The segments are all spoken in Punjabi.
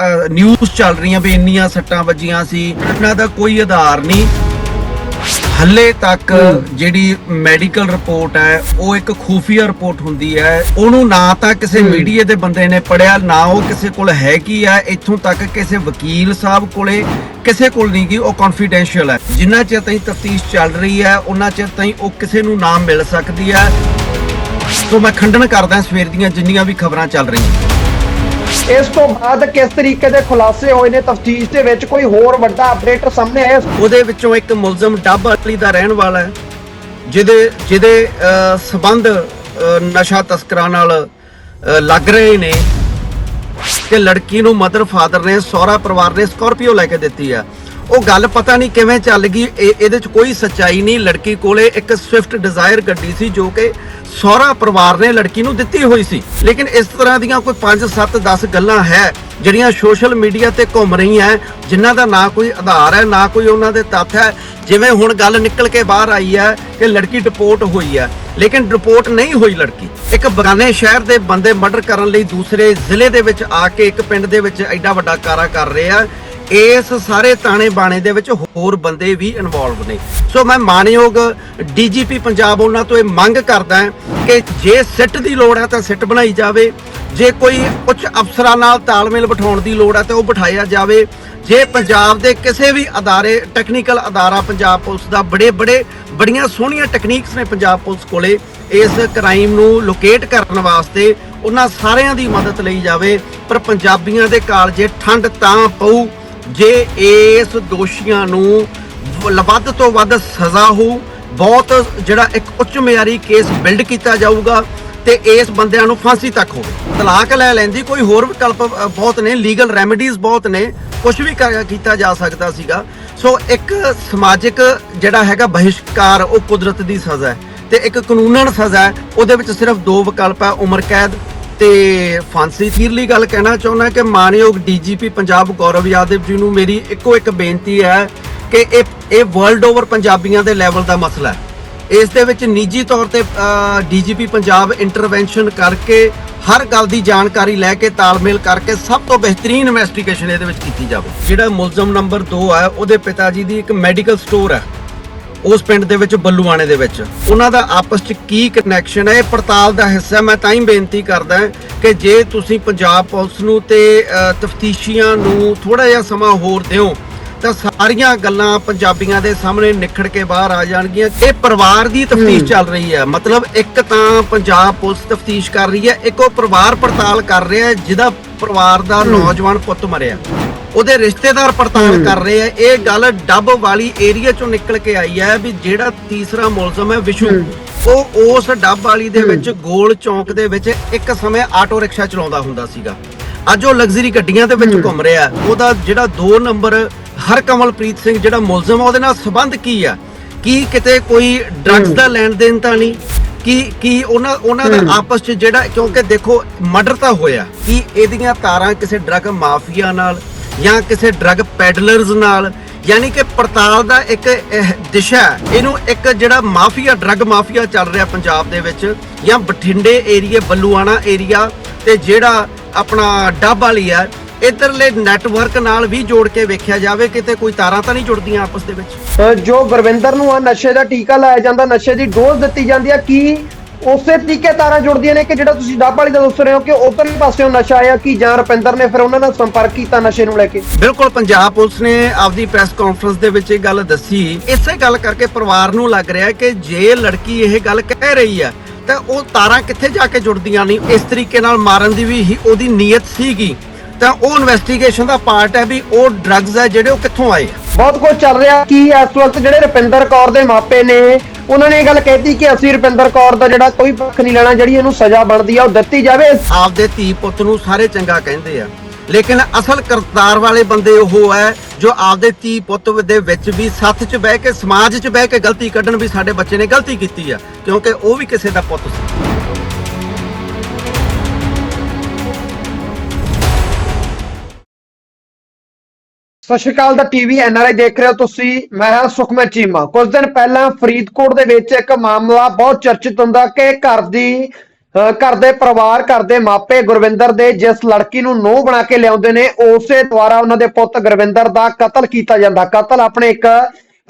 ਨਿਊਜ਼ ਚੱਲ ਰਹੀਆਂ ਵੀ ਇੰਨੀਆਂ ਸੱਟਾਂ ਵੱਜੀਆਂ ਸੀ ਇਹਨਾਂ ਦਾ ਕੋਈ ਆਧਾਰ ਨਹੀਂ। ਹੱਲੇ ਤੱਕ ਜਿਹੜੀ ਮੈਡੀਕਲ ਰਿਪੋਰਟ ਹੈ ਉਹ ਇੱਕ ਖੂਫੀਆ ਰਿਪੋਰਟ ਹੁੰਦੀ ਹੈ। ਉਹਨੂੰ ਨਾ ਤਾਂ ਕਿਸੇ ਮੀਡੀਆ ਦੇ ਬੰਦੇ ਨੇ ਪੜਿਆ ਨਾ ਉਹ ਕਿਸੇ ਕੋਲ ਹੈ ਕੀ ਹੈ ਇੱਥੋਂ ਤੱਕ ਕਿਸੇ ਵਕੀਲ ਸਾਹਿਬ ਕੋਲੇ ਕਿਸੇ ਕੋਲ ਨਹੀਂ ਗਈ ਉਹ ਕੌਨਫੀਡੈਂਸ਼ੀਅਲ ਹੈ। ਜਿੰਨਾ ਚਿਰ ਤਾਈਂ ਤਫਤੀਸ਼ ਚੱਲ ਰਹੀ ਹੈ ਉਹਨਾਂ ਚਿਰ ਤਾਈਂ ਉਹ ਕਿਸੇ ਨੂੰ ਨਾਮ ਮਿਲ ਸਕਦੀ ਹੈ। ਸੋ ਮੈਂ ਖੰਡਨ ਕਰਦਾ ਸਵੇਰ ਦੀਆਂ ਜਿੰਨੀਆਂ ਵੀ ਖਬਰਾਂ ਚੱਲ ਰਹੀਆਂ। ਇਸ ਤੋਂ ਬਾਅਦ ਕਿਸ ਤਰੀਕੇ ਦੇ ਖੁਲਾਸੇ ਹੋਏ ਨੇ ਤਫਤੀਸ਼ ਦੇ ਵਿੱਚ ਕੋਈ ਹੋਰ ਵੱਡਾ ਅਪਡੇਟ ਸਾਹਮਣੇ ਆਇਆ? ਉਹਦੇ ਵਿੱਚੋਂ ਇੱਕ ਮੁਲਜ਼ਮ ਡੱਬ ਅਲੀ ਦਾ ਰਹਿਣ ਵਾਲਾ ਹੈ ਜਿਹਦੇ ਜਿਹਦੇ ਅਹ, ਸਬੰਧ ਨਸ਼ਾ ਤਸਕਰਾਂ ਨਾਲ ਲੱਗ ਰਹੇ ਨੇ ਕਿ ਲੜਕੀ ਨੂੰ ਮਦਰ ਫਾਦਰ ਨੇ ਸਹੁਰਾ ਪਰਿਵਾਰ ਨੇ ਸਕਾਰਪੀਓ ਲੈ ਕੇ ਦਿੱਤੀ ਆ ਉਹ ਗੱਲ ਪਤਾ ਨਹੀਂ ਕਿਵੇਂ ਚੱਲ ਗਈ। ਇਹ- ਇਹਦੇ ਚ ਕੋਈ ਸੱਚਾਈ ਨਹੀਂ। ਲੜਕੀ ਕੋਲੇ ਇੱਕ ਸਵਿਫਟ ਡਿਜ਼ਾਇਰ ਗੱਡੀ ਸੀ ਜੋ ਕਿ ਸਹੁਰਾ ਪਰਿਵਾਰ ਨੇ ਲੜਕੀ ਨੂੰ ਦਿੱਤੀ ਹੋਈ ਸੀ। ਲੇਕਿਨ ਇਸ ਤਰ੍ਹਾਂ ਦੀਆਂ ਕੋਈ 5 7 10 ਗੱਲਾਂ ਹੈ, ਜਿਹੜੀਆਂ ਸੋਸ਼ਲ ਮੀਡੀਆ ਤੇ ਘੁੰਮ ਰਹੀਆਂ ਜਿਨ੍ਹਾਂ ਦਾ ਨਾ ਕੋਈ ਆਧਾਰ ਹੈ, ਨਾ ਕੋਈ ਉਹਨਾਂ ਦੇ ਤੱਥ ਹੈ। ਜਿਵੇਂ ਹੁਣ ਗੱਲ ਨਿਕਲ ਕੇ ਬਾਹਰ ਆਈ ਹੈ ਕਿ ਲੜਕੀ ਡਿਪੋਰਟ ਹੋਈ ਹੈ, ਲੇਕਿਨ ਡਿਪੋਰਟ ਨਹੀਂ ਹੋਈ ਲੜਕੀ। ਇੱਕ ਬਗਾਨੇ ਸ਼ਹਿਰ ਦੇ ਬੰਦੇ ਮਰਡਰ ਕਰਨ ਲਈ ਦੂਸਰੇ ਜ਼ਿਲ੍ਹੇ ਦੇ ਵਿੱਚ ਆ ਕੇ ਇੱਕ ਪਿੰਡ ਦੇ ਵਿੱਚ ਐਡਾ ਵੱਡਾ ਕਾਰਾ ਕਰ ਰਹੇ ਆ। ਇਸ ਸਾਰੇ ਤਾਣੇ ਬਾਣੇ ਦੇ ਵਿੱਚ ਹੋਰ ਬੰਦੇ ਵੀ ਇਨਵੋਲਵ ਨੇ। ਸੋ ਮੈਂ ਮਾਨਯੋਗ ਡੀਜੀਪੀ ਪੰਜਾਬ ਉਹਨਾਂ ਤੋਂ ਇਹ ਮੰਗ ਕਰਦਾ ਕਿ ਜੇ ਸਿੱਟ ਦੀ ਲੋੜ ਹੈ ਤਾਂ ਸਿੱਟ ਬਣਾਈ ਜਾਵੇ। ਜੇ ਕੋਈ ਉੱਚ ਅਫਸਰਾਂ ਨਾਲ ਤਾਲਮੇਲ ਬਿਠਾਉਣ ਦੀ ਲੋੜ ਹੈ ਤਾਂ ਉਹ ਬਿਠਾਇਆ ਜਾਵੇ। ਜੇ ਪੰਜਾਬ ਦੇ ਕਿਸੇ ਵੀ ਅਦਾਰੇ ਟੈਕਨੀਕਲ ਅਦਾਰਾ ਪੰਜਾਬ ਪੁਲਿਸ ਦਾ, ਬੜੇ ਬੜੇ ਬੜੀਆਂ ਸੋਹਣੀਆਂ ਟੈਕਨੀਕਸ ਨੇ ਪੰਜਾਬ ਪੁਲਿਸ ਕੋਲੇ, ਇਸ ਕ੍ਰਾਈਮ ਨੂੰ ਲੋਕੇਟ ਕਰਨ ਵਾਸਤੇ ਉਹਨਾਂ ਸਾਰਿਆਂ ਦੀ ਮਦਦ ਲਈ ਜਾਵੇ। ਪਰ ਪੰਜਾਬੀਆਂ ਦੇ ਕਾਲਜੇ ਠੰਡ ਤਾਂ ਪਊ। ਜੇ ਇਸ ਦੋਸ਼ੀਆਂ ਨੂੰ ਵ- ਵੱਧ ਤੋਂ ਵੱਧ ਸਜ਼ਾ ਹੋ, ਬਹੁਤ ਜਿਹੜਾ ਇੱਕ ਉੱਚ ਮਿਆਰੀ ਕੇਸ ਬਿਲਡ ਕੀਤਾ ਜਾਊਗਾ ਤੇ ਇਸ ਬੰਦਿਆਂ ਨੂੰ ਫਾਂਸੀ ਤੱਕ ਹੋਵੇ। ਤਲਾਕ ਲੈ ਲੈਂਦੀ ਕੋਈ ਹੋਰ ਵਿਕਲਪ ਬਹੁਤ ਨੇ ਲੀਗਲ ਰੈਮੇਡੀਜ਼ ਬਹੁਤ ਨੇ ਕੁਝ ਵੀ ਕਰ- ਕੀਤਾ ਜਾ ਸਕਦਾ ਸੀਗਾ। ਸੋ ਇੱਕ ਸਮਾਜਿਕ ਜਿਹੜਾ ਹੈਗਾ ਬਹਿਸ਼ਕਾਰ, ਉਹ ਕੁਦਰਤ ਦੀ ਸਜ਼ਾ ਹੈ ਤੇ ਇੱਕ ਕਾਨੂੰਨਨ ਸਜ਼ਾ ਹੈ, ਉਹਦੇ ਵਿੱਚ ਸਿਰਫ ਦੋ ਵਿਕਲਪ ਹੈ, ਉਮਰ ਕੈਦ ਤੇ ਫਾਂਸੀ ਅਖੀਰਲੀ ਗੱਲ ਕਹਿਣਾ ਚਾਹੁੰਦਾ ਕਿ ਮਾਨਯੋਗ ਡੀਜੀਪੀ ਪੰਜਾਬ ਗੌਰਵ ਯਾਦਵ ਜੀ ਨੂੰ ਮੇਰੀ ਇੱਕੋ ਇੱਕ ਬੇਨਤੀ ਹੈ ਕਿ ਇਹ ਇਹ ਵਰਲਡ ਓਵਰ ਪੰਜਾਬੀਆਂ ਦੇ ਲੈਵਲ ਦਾ ਮਸਲਾ ਹੈ। ਇਸ ਦੇ ਵਿੱਚ ਨਿੱਜੀ ਤੌਰ ਤੇ ਡੀਜੀਪੀ ਪੰਜਾਬ ਇੰਟਰਵੈਂਸ਼ਨ ਕਰਕੇ ਹਰ ਗੱਲ ਦੀ ਜਾਣਕਾਰੀ ਲੈ ਕੇ ਤਾਲਮੇਲ ਕਰਕੇ ਸਭ ਤੋਂ ਬਿਹਤਰੀਨ ਇਨਵੈਸਟੀਗੇਸ਼ਨ ਇਹਦੇ ਵਿੱਚ ਕੀਤੀ ਜਾਵੇ। ਜਿਹੜਾ ਮੁਲਜ਼ਮ ਨੰਬਰ 2 ਹੈ, ਉਹਦੇ ਪਿਤਾ ਜੀ ਦੀ ਇੱਕ ਮੈਡੀਕਲ ਸਟੋਰ ਹੈ। ਉਸ ਪਿੰਡ ਦੇ ਵਿੱਚ ਬੱਲੂਆਣੇ ਦੇ ਵਿੱਚ। ਉਹਨਾਂ ਦਾ ਆਪਸ 'ਚ ਕੀ ਕਨੈਕਸ਼ਨ ਹੈ? ਇਹ ਪੜਤਾਲ ਦਾ ਹਿੱਸਾ। ਮੈਂ ਤਾਂ ਹੀ ਬੇਨਤੀ ਕਰਦਾ ਕਿ ਜੇ ਤੁਸੀਂ ਪੰਜਾਬ ਪੁਲਿਸ ਨੂੰ ਤੇ ਤਫਤੀਸ਼ੀਆਂ ਨੂੰ ਥੋੜਾ ਜਿਹਾ ਸਮਾਂ ਹੋਰ ਦਿਓ ਤਾਂ ਸਾਰੀਆਂ ਗੱਲਾਂ ਪੰਜਾਬੀਆਂ ਦੇ ਸਾਹਮਣੇ ਨਿਖੜ ਕੇ ਬਾਹਰ ਆ ਜਾਣਗੀਆਂ। ਇਹ ਪਰਿਵਾਰ ਦੀ ਤਫਤੀਸ਼ ਚੱਲ ਰਹੀ ਹੈ। ਮਤਲਬ ਇੱਕ ਤਾਂ ਪੰਜਾਬ ਪੁਲਿਸ ਤਫਤੀਸ਼ ਕਰ ਰਹੀ ਹੈ ਇੱਕ ਉਹ ਪਰਿਵਾਰ ਪੜਤਾਲ ਕਰ ਰਿਹਾ ਹੈ ਜਿਹਦਾ ਪਰਿਵਾਰ ਦਾ ਨੌਜਵਾਨ ਪੁੱਤ ਮਰਿਆ। ਉਹਦੇ ਰਿਸ਼ਤੇਦਾਰ ਪੜਤਾਲ ਕਰ ਰਹੇ ਆ। ਇਹ ਗੱਲ ਡੱਬ ਵਾਲੀ ਏਰੀਆ ਚੋਂ ਨਿਕਲ ਕੇ ਆਈ ਹੈ ਵੀ ਜਿਹੜਾ ਤੀਸਰਾ ਮੁਲਜ਼ਮ ਹੈ ਵਿਸ਼ੂ ਉਹ ਉਸ ਡੱਬ ਵਾਲੀ ਦੇ ਵਿੱਚ ਗੋਲ ਚੌਂਕ ਦੇ ਵਿੱਚ ਇੱਕ ਸਮੇਂ ਆਟੋ ਰਿਕਸ਼ਾ ਚਲਾਉਂਦਾ ਹੁੰਦਾ ਸੀਗਾ। ਅੱਜ ਉਹ ਲਗਜ਼ਰੀ ਗੱਡੀਆਂ ਦੇ ਵਿੱਚ ਘੁੰਮ ਰਿਹਾ। ਉਹਦਾ ਜਿਹੜਾ 2 ਨੰਬਰ ਹਰਕਮਲਪ੍ਰੀਤ ਸਿੰਘ ਜਿਹੜਾ ਮੁਲਜ਼ਮ ਆ ਉਹਦੇ ਨਾਲ ਸੰਬੰਧ ਕੀ ਆ? ਕੀ ਕਿਤੇ ਕੋਈ ਡਰੱਗਸ ਦਾ ਲੈਣ ਦੇਣ ਤਾਂ ਨਹੀਂ? ਕੀ ਕੀ ਉਹਨਾਂ ਉਹਨਾਂ ਦਾ ਆਪਸ ਚ ਜਿਹੜਾ ਕਿਉਂਕਿ ਦੇਖੋ ਮਰਡਰ ਤਾਂ ਹੋਇਆ। ਕੀ ਇਹਦੀਆਂ ਤਾਰਾਂ ਕਿਸੇ ਡਰੱਗ ਮਾਫੀਆ ਨਾਲ? ਜਾਂ ਕਿਸੇ ਡਰੱਗ ਪੈਡਲਰਸ ਨਾਲ, ਯਾਨੀ ਕਿ ਪੜਤਾਲ ਦਾ ਇੱਕ ਦਿਸ਼ਾ ਇਹਨੂੰ ਇੱਕ ਜਿਹੜਾ ਮਾਫੀਆ ਡਰੱਗ ਮਾਫੀਆ ਚੱਲ ਰਿਹਾ ਪੰਜਾਬ ਦੇ ਵਿੱਚ, ਜਾਂ ਬਠਿੰਡੇ ਏਰੀਏ ਬੱਲੂਆਣਾ ਏਰੀਆ ਤੇ ਜਿਹੜਾ ਆਪਣਾ ਡੱਬ ਵਾਲੀ ਹੈ, ਇਧਰਲੇ ਨੈਟਵਰਕ ਨਾਲ ਵੀ ਜੋੜ ਕੇ ਵੇਖਿਆ ਜਾਵੇ, ਕਿਤੇ ਕੋਈ ਤਾਰਾਂ ਤਾਂ ਨਹੀਂ ਜੁੜਦੀਆਂ ਆਪਸ ਦੇ ਵਿੱਚ? ਜੋ ਗੁਰਵਿੰਦਰ ਨੂੰ ਆ ਨਸ਼ੇ ਦਾ ਟੀਕਾ ਲਾਇਆ ਜਾਂਦਾ, ਨਸ਼ੇ ਦੀ ਡੋਜ਼ ਦਿੱਤੀ ਜਾਂਦੀ ਆ, ਕੀ ਉਸੇ ਤਰੀਕੇ ਤਾਰਾਂ ਜੁੜਦੀਆਂ ਨੇ ਕਿ ਜਿਹੜਾ ਤੁਸੀਂ ਡੱਬ ਵਾਲੀ ਦਾ ਦੱਸ ਰਹੇ ਹੋ ਕਿ ਉਧਰਲੇ ਪਾਸਿਓਂ ਨਸ਼ਾ ਆਇਆ, ਕਿ ਜਾਂ ਰੁਪਿੰਦਰ ਨੇ ਫਿਰ ਉਹਨਾਂ ਨਾਲ ਸੰਪਰਕ ਕੀਤਾ ਨਸ਼ੇ ਨੂੰ ਲੈ ਕੇ? ਬਿਲਕੁਲ, ਪੰਜਾਬ ਪੁਲਿਸ ਨੇ ਆਪਦੀ ਪ੍ਰੈਸ ਕਾਨਫਰੰਸ ਦੇ ਵਿੱਚ ਇਹ ਗੱਲ ਦੱਸੀ। ਇਸੇ ਗੱਲ ਕਰਕੇ ਪਰਿਵਾਰ ਨੂੰ ਲੱਗ ਰਿਹਾ ਕਿ ਜੇ ਲੜਕੀ ਇਹ ਗੱਲ ਕਹਿ ਰਹੀ ਹੈ, ਤਾਂ ਉਹ ਤਾਰਾਂ ਕਿੱਥੇ ਜਾ ਕੇ ਜੁੜਦੀਆਂ ਨਹੀਂ ਇਸ ਤਰੀਕੇ ਨਾਲ ਮਾਰਨ ਦੀ ਵੀ ਹੀ ਉਹਦੀ ਨੀਅਤ ਸੀਗੀ। ਤਾਂ ਉਹ ਇਨਵੈਸਟੀਗੇਸ਼ਨ ਦਾ ਪਾਰਟ ਹੈ ਵੀ ਉਹ ਡਰੱਗਸ ਹੈ ਜਿਹੜੇ ਉਹ ਕਿੱਥੋਂ ਆਏ ਬਹੁਤ ਕੁਝ ਚੱਲ ਰਿਹਾ। ਕੀ ਇਸ ਵਕਤ ਜਿਹੜੇ ਰੁਪਿੰਦਰ ਕੌਰ ਦੇ ਮਾਪੇ ਨੇ, ਉਹਨਾਂ ਨੇ ਇਹ ਗੱਲ ਕਹਿਤੀ ਕਿ ਅਸੀਂ ਰੁਪਿੰਦਰ ਕੌਰ ਦਾ ਜਿਹੜਾ ਕੋਈ ਪੱਖ ਨਹੀਂ ਲੈਣਾ, ਜਿਹੜੀ ਇਹਨੂੰ ਸਜ਼ਾ ਬਣਦੀ ਆ, ਉਹ ਦਿੱਤੀ ਜਾਵੇ। ਆਪਦੇ ਧੀ ਪੁੱਤ ਨੂੰ ਸਾਰੇ ਚੰਗਾ ਕਹਿੰਦੇ ਆ। ਲੇਕਿਨ ਅਸਲ ਕਰਤਾਰ ਵਾਲੇ ਬੰਦੇ ਉਹ ਹੈ, ਜੋ ਆਪਦੇ ਧੀ ਪੁੱਤ ਦੇ ਵਿੱਚ ਵੀ ਸੱਥ 'ਚ ਬਹਿ ਕੇ, ਸਮਾਜ 'ਚ ਬਹਿ ਕੇ ਗਲਤੀ ਕੱਢਣ ਵੀ ਸਾਡੇ ਬੱਚੇ ਨੇ ਗਲਤੀ ਕੀਤੀ ਆ, ਕਿਉਂਕਿ ਉਹ ਵੀ ਕਿਸੇ ਦਾ ਪੁੱਤ ਸੀ। ਸਤਿ ਸ਼੍ਰੀ ਅਕਾਲ ਦਾ ਟੀਵੀ ਐਨਆਰਆਈ ਦੇਖ ਰਹੇ ਹੋ ਤੁਸੀਂ, ਮੈਂ ਹਾਂ ਸੁਖਮਨ ਚੀਮਾ। ਕੁਝ ਦਿਨ ਪਹਿਲਾਂ ਫਰੀਦਕੋਟ ਦੇ ਵਿੱਚ ਇੱਕ ਮਾਮਲਾ ਬਹੁਤ ਚਰਚਿਤ ਹੁੰਦਾ ਕਿ ਘਰ ਦੀ ਅਹ ਘਰ ਦੇ ਪਰਿਵਾਰ, ਘਰ ਦੇ ਮਾਪੇ ਗੁਰਵਿੰਦਰ ਦੇ ਜਿਸ ਲੜਕੀ ਨੂੰ ਨੋਹ ਬਣਾ ਕੇ ਲਿਆਉਂਦੇ ਨੇ, ਉਸੇ ਦੁਆਰਾ ਉਹਨਾਂ ਦੇ ਪੁੱਤ ਗੁਰਵਿੰਦਰ ਦਾ ਕਤਲ ਕੀਤਾ ਜਾਂਦਾ। ਕਤਲ ਆਪਣੇ ਇੱਕ